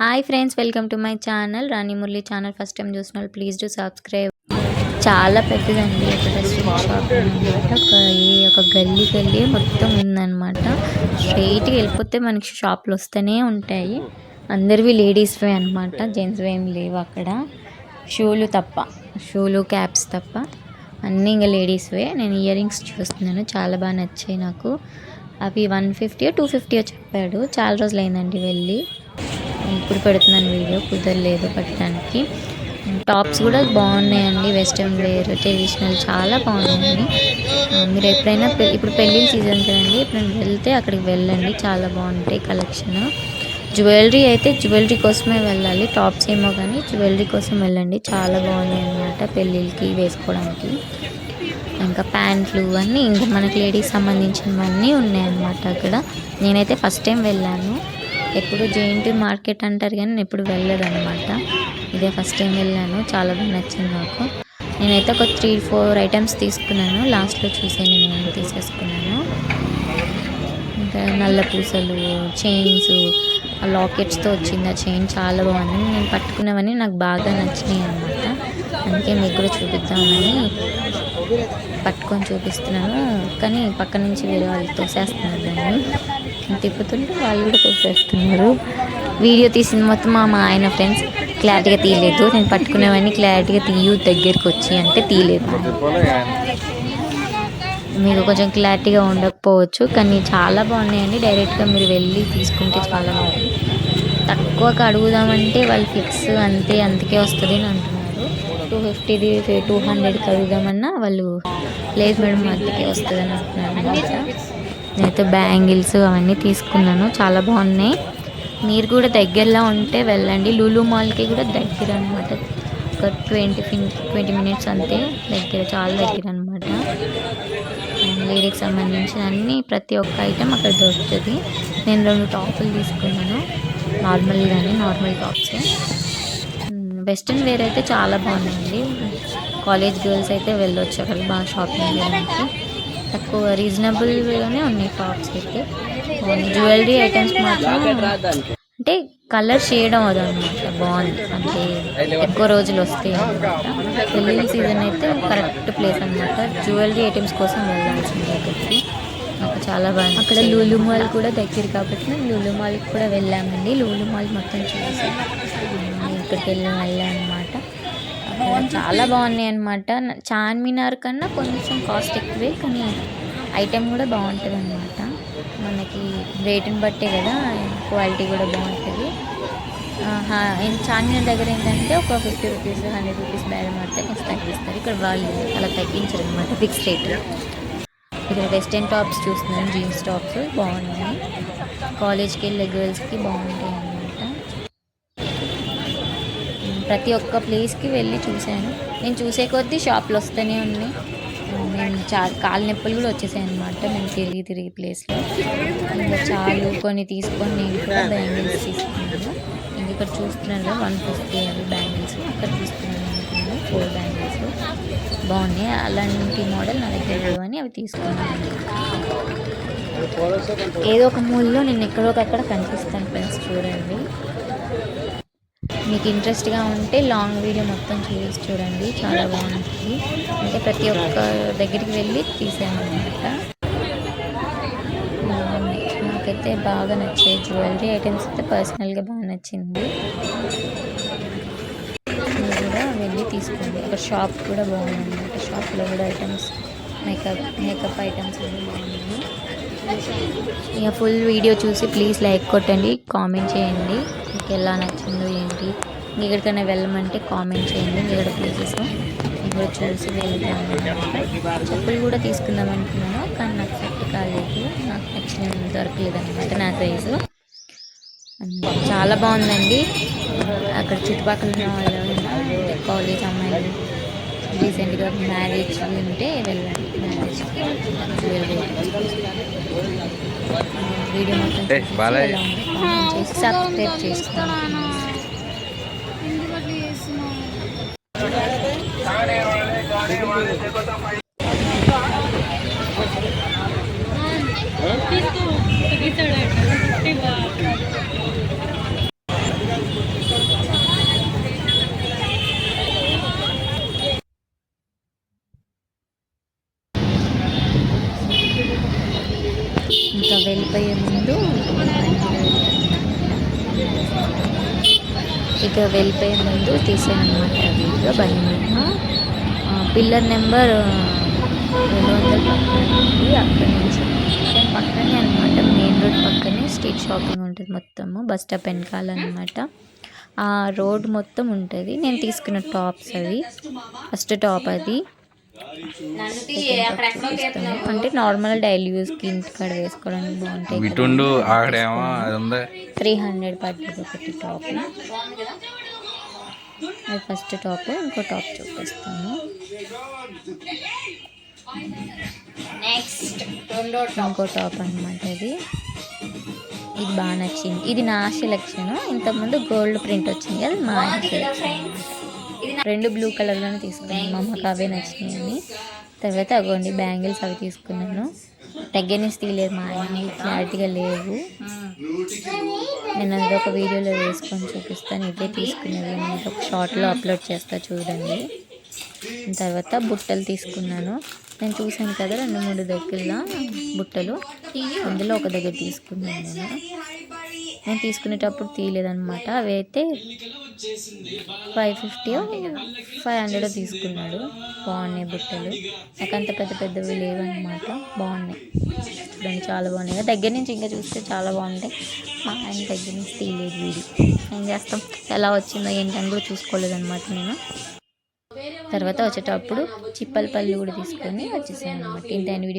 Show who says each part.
Speaker 1: Hi friends welcome to my channel. Rani Murali channel first time చూసిన వాళ్ళు please to subscribe. చాలా పెద్దదండి ఇక్కడ street shop అనమాట ఒక ఈ ఒక గల్లీకి వెళ్ళి మొత్తం ఉందన్నమాట. స్ట్రైట్గా వెళ్ళిపోతే మనకి షాపులు వస్తూనే ఉంటాయి. అందరివి లేడీస్వే అనమాట జెంట్స్వే ఏం లేవు అక్కడ. షూలు తప్ప. షూలు క్యాప్స్ తప్ప. అన్నీ ఇంకా లేడీస్వే. నేను ఇయర్ రింగ్స్ చూస్తున్నాను. చాలా బాగా నచ్చాయి నాకు. అవి వన్ ఫిఫ్టీ టూ ఫిఫ్టీ చెప్పాడు. చాలా రోజులు అయిందండి వెళ్ళి. ఇప్పుడు పెడుతున్నాను వీడియో కుదరలేదు పెట్టడానికి. టాప్స్ కూడా బాగున్నాయండి వెస్ట్రన్ వేర్ ట్రెడిషనల్ చాలా బాగున్నాయి. మీరు ఎప్పుడైనా ఇప్పుడు పెళ్ళిళ్ళ సీజన్ కదండి ఎప్పుడైనా వెళ్తే అక్కడికి వెళ్ళండి చాలా బాగుంటాయి కలెక్షన్. జ్యువెలరీ అయితే జ్యువెలరీ కోసమే వెళ్ళాలి టాప్స్ ఏమో కానీ జ్యువెలరీ కోసం వెళ్ళండి చాలా బాగున్నాయి అన్నమాట పెళ్ళిళ్ళకి వేసుకోవడానికి. ఇంకా ప్యాంట్లు అన్నీ ఇంకా మనకి లేడీస్ సంబంధించినవన్నీ ఉన్నాయన్నమాట అక్కడ. నేనైతే ఫస్ట్ టైం వెళ్ళాను. ఎప్పుడు జెయింట్ మార్కెట్ అంటారు కానీ నేను ఎప్పుడు వెళ్ళలేదన్నమాట ఇదే ఫస్ట్ టైం వెళ్ళాను. చాలా బాగా నచ్చింది నాకు. నేనైతే ఒక త్రీ ఫోర్ ఐటమ్స్ తీసుకున్నాను. లాస్ట్లో చూసే నేను తీసేసుకున్నాను. ఇంకా నల్ల పూసలు చైన్స్ ఆ లాకెట్స్తో వచ్చింది. ఆ చైన్ చాలా బాగుంది. నేను పట్టుకున్నవన్నీ నాకు బాగా నచ్చినాయి అనమాట అందుకే మీకు కూడా చూపిద్దామని పట్టుకొని చూపిస్తున్నాను. కానీ పక్క నుంచి వేరే వాళ్ళు తోసేస్తున్నారు దాన్ని. తిప్పుతుంటే వాళ్ళు కూడా తోసేస్తున్నారు వీడియో తీసిన మొత్తం మా ఆయన ఫ్రెండ్స్ క్లారిటీగా తీయలేదు. నేను పట్టుకునేవన్నీ క్లారిటీగా తీయు దగ్గరికి వచ్చి అంటే తీయలేదు. మీకు కొంచెం క్లారిటీగా ఉండకపోవచ్చు కానీ చాలా బాగున్నాయండి. డైరెక్ట్గా మీరు వెళ్ళి తీసుకుంటే చాలా బాగుంది. తక్కువకి అడుగుదామంటే వాళ్ళు ఫిక్స్ అంతే అంతకే వస్తుంది అని అంటున్నారు. టూ ఫిఫ్టీది టూ హండ్రెడ్కి అడుగుదామన్నా వాళ్ళు లేదు మేడం అంతకే వస్తుంది అని అంటున్నారు. నేనైతే బ్యాంగిల్స్ అవన్నీ తీసుకున్నాను. చాలా బాగున్నాయి. మీరు కూడా దగ్గరలో ఉంటే వెళ్ళండి. లూలు మాల్కి కూడా దగ్గర అనమాట ఒక ట్వంటీ ట్వంటీ మినిట్స్ అంతే దగ్గర చాలా దగ్గర అనమాట లేడీకి సంబంధించిన అన్ని ప్రతి ఒక్క ఐటెం అక్కడ దొరుకుతుంది. నేను రెండు టాపులు తీసుకున్నాను. నార్మల్ కానీ నార్మల్ టాప్స్. వెస్ట్రన్ వేర్ అయితే చాలా బాగుందండి. కాలేజ్ గర్ల్స్ అయితే వెళ్ళొచ్చు అక్కడ బాగా షాపింగ్ చేయడానికి. తక్కువ రీజనబుల్గానే ఉన్నాయి టాప్స్ అయితే. Um, జ్యువెలరీ ఐటమ్స్ మాత్రం అంటే కలర్ షేడ్ అవ్వదు అనమాట బాగుంది అంటే ఎక్కువ రోజులు వస్తాయి అనమాట పెళ్ళిళ్ళ సీజన్ అయితే కరెక్ట్ ప్లేస్ అనమాట జ్యువెలరీ ఐటమ్స్ కోసం వెళ్ళాల్సింది అక్కడికి నాకు చాలా బాగా అక్కడ లూలు మాల్ కూడా దగ్గర కాబట్టి మేము లూలు మాల్కి కూడా వెళ్ళామండి. లూలు మాల్ మొత్తం చూసి. ఇక్కడికి వెళ్ళి వెళ్ళాం చాలా బాగున్నాయి అనమాట చార్మినార్ కన్నా కొంచెం కాస్ట్ ఎక్కువే కానీ ఐటెం కూడా బాగుంటుంది అనమాట మనకి రేటుని బట్టే కదా క్వాలిటీ కూడా బాగుంటుంది. చార్మినార్ దగ్గర ఏంటంటే ఒక fifty rupees hundred rupees bag మాత్రం కొంచెం తగ్గిస్తారు ఇక్కడ వాళ్ళు అలా తగ్గించరు అనమాట ఫిక్స్ రేట్. ఇక్కడ వెస్టర్న్ టాప్స్ చూస్తున్నాను జీన్స్ టాప్స్ బాగున్నాయి. కాలేజ్కి వెళ్ళే గర్ల్స్కి బాగుంటాయి అన్నమాట ప్రతి ఒక్క ప్లేస్కి వెళ్ళి చూశాను. నేను చూసే కొద్దీ షాప్లు వస్తూనే ఉన్నాయి. నేను చా కాలు నొప్పులు కూడా వచ్చేసాయి అనమాట నేను తిరిగి తిరిగి ప్లేస్లో. ఇంకా చాలు కొన్ని తీసుకొని నేను కూడా బ్యాంగిల్స్ తీసుకున్నాను. ఇంక ఇక్కడ చూస్తున్నాను వన్ ఫిఫ్టీ అవి బ్యాంగిల్స్. అక్కడ తీసుకున్నాను అనుకున్నాను ఫోర్ బ్యాంగిల్స్. బాగున్నాయి. అలాంటి మోడల్ నా దగ్గర అని అవి తీసుకున్నాను. ఏదో ఒక మూల్లో నేను ఎక్కడో ఒకక్కడ కనిపిస్తాను ఫ్రెండ్స్ చూడండి. మీకు ఇంట్రెస్ట్గా ఉంటే లాంగ్ వీడియో మొత్తం చూసి చూడండి. చాలా బాగుంటుంది. అంటే ప్రతి ఒక్క దగ్గరికి వెళ్ళి తీసాను నాకైతే బాగా నచ్చాయి జ్యువెలరీ ఐటమ్స్ అయితే పర్సనల్గా బాగా నచ్చింది. కూడా వెళ్ళి తీసుకోండి. అక్కడ షాప్ కూడా బాగుంది అనమాట షాప్లో కూడా ఐటమ్స్ మేకప్ మేకప్ ఐటమ్స్ అన్నీ బాగున్నాయి. ఇక ఫుల్ వీడియో చూసి ప్లీజ్ లైక్ కొట్టండి కామెంట్ చేయండి. మీకు ఎలా నచ్చిందో ఏంటి ఎక్కడికైనా వెళ్ళమంటే కామెంట్ చేయండి. ఇక్కడ ప్లేసెస్ నేను కూడా చూసి వెళ్తాను. చెప్పులు కూడా తీసుకుందాం అనుకున్నాను కానీ నాకు సెట్ కాలేదు. నాకు నచ్చిన దొరకలేదనమాట నా సైజు చాలా బాగుందండి. అక్కడ చుట్టుపక్కల ఉన్న వాళ్ళు కాలేజ్ అమ్మాయిలు రీసెంట్గా మ్యారేజ్ ఉంటే వెళ్ళండి. మ్యారేజ్కి జ్యువెలరీ వీడియో మొత్తం. ఇంకా వెళ్ళిపోయే ముందు ఇక వెళ్ళిపోయే ముందు తీసేయనమాట వీడియో బండి. మీద పిల్లర్ నెంబర్ రెండు వందల పక్కనది అక్కడి నుంచి. పక్కనే అనమాట మెయిన్ రోడ్ పక్కనే స్ట్రీట్ షాపింగ్ ఉంటుంది మొత్తము బస్ స్టాప్ వెనకాల అనమాట ఆ రోడ్ మొత్తం ఉంటుంది. నేను తీసుకున్న టాప్స్ అవి. ఫస్ట్ టాప్ అది. అంటే నార్మల్ డైలీ యూస్కి ఇంటికాడ వేసుకోవడానికి బాగుంటాయి కదా.
Speaker 2: ఇటుండు ఆడేమో అది ఉంది?
Speaker 1: త్రీ హండ్రెడ్ పడ్డది ఒకటి టాప్ అది ఫస్ట్ టాప్ ఇంకో టాప్ చూపిస్తాను.
Speaker 3: నెక్స్ట్
Speaker 1: ఇంకో టాప్ అనమాట ఇది. ఇది బాగా నచ్చింది. ఇది నా సెలెక్షన్ ఇంతకుముందు గోల్డ్ ప్రింట్ వచ్చింది అది మా సెలెక్షన్ రెండు బ్లూ కలర్లోనే తీసుకున్నాను. మా అమ్మకి అవే నచ్చినాయని. తర్వాత అగోండి బ్యాంగిల్స్ అవి తీసుకున్నాను. దగ్గర నుంచి తీయలేదు మా ఆయన క్లారిటీగా లేవు. నేను అది ఒక వీడియోలో వేసుకొని చూపిస్తాను. ఇదే తీసుకునేది. నేను ఒక షార్ట్లో అప్లోడ్ చేస్తా చూడండి. తర్వాత బుట్టలు తీసుకున్నాను. నేను చూసాను కదా రెండు మూడు దగ్గరలో బుట్టలు. అందులో ఒక దగ్గర తీసుకున్నాను నేను. నేను తీసుకునేటప్పుడు తీయలేదనమాట అవి అయితే ఫైవ్ ఫిఫ్టీ ఫైవ్ హండ్రెడ్ తీసుకున్నాడు. బాగున్నాయి బుట్టలు. నాకు అంత పెద్ద పెద్దవి లేవన్నమాట. బాగున్నాయి. చూడండి చాలా బాగున్నాయి. దగ్గర నుంచి ఇంకా చూస్తే చాలా బాగుంటాయి. మా ఆయన దగ్గర నుంచి తీయలేదు వీడి. ఏం చేస్తాం? ఎలా వచ్చిందో ఏంటని కూడా చూసుకోలేదన్నమాట నేను. తర్వాత వచ్చేటప్పుడు చిప్పల పళ్ళు కూడా తీసుకొని వచ్చేసాను అనమాట ఇంత వీడియో